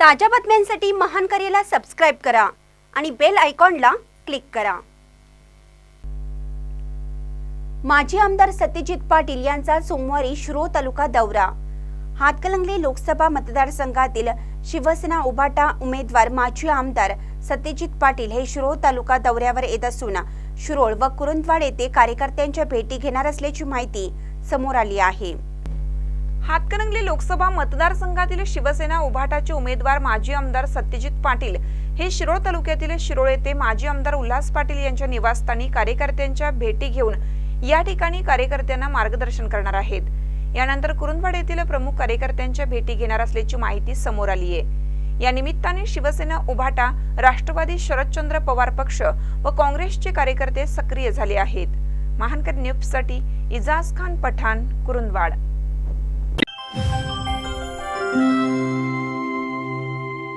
ताज्या बातम्यांसाठी महान करेला सबस्क्राईब करा आणि बेल आयकॉनला क्लिक करा. माजी आमदार सत्यजित पाटील यांचा सोमवारी शिरो तालुका दौरा. हातकलंगले लोकसभा मतदारसंघातील शिवसेना उभाटा उमेदवार माजी आमदार सत्यजित पाटील हे शिरोळ तालुका दौऱ्यावर येत असून शिरोळ व कुरुंदवाड येथे कार्यकर्त्यांच्या भेटी घेणार असल्याची माहिती समोर आली आहे. हातकणंगले लोकसभा मतदारसंघातील शिवसेना उभाटाचे उमेदवार माजी आमदार सत्यजित पाटील हे शिरोळ तालुक्यातील शिरोळ येथे माजी आमदार उल्हास पाटील यांच्या निवासस्थानी कार्यकर्त्यांच्या भेटी घेऊन या ठिकाणी कार्यकर्त्यांना मार्गदर्शन करणार आहेत. यानंतर कुरुंदवाड येथील प्रमुख कार्यकर्त्यांच्या भेटी घेणार असल्याची माहिती समोर आली आहे. या निमित्ताने शिवसेना उभाटा राष्ट्रवादी शरदचंद्र पवार पक्ष व काँग्रेसचे कार्यकर्ते सक्रिय झाले आहेत. महानकर न्यूजसाठी इजाज खान पठाण कुरुंदवाड.